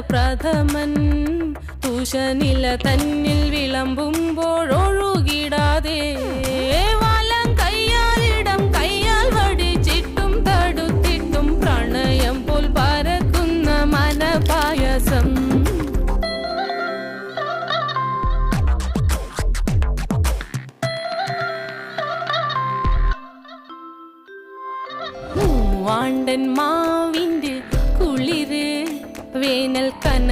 പ്രഥമൻ. തുഷനില തന്നിൽ വിളമ്പുമ്പോഴൊഴുകിടാതെ വലം കയ്യാലിടം മാവിന്റെ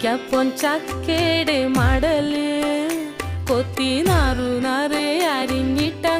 ಕ್ಯಾಪ್ ಪೊಂಚಾಕ್ ಕೇಡೆ ಮಾಡಲಿ ಕೊತ್ತಿನಾರು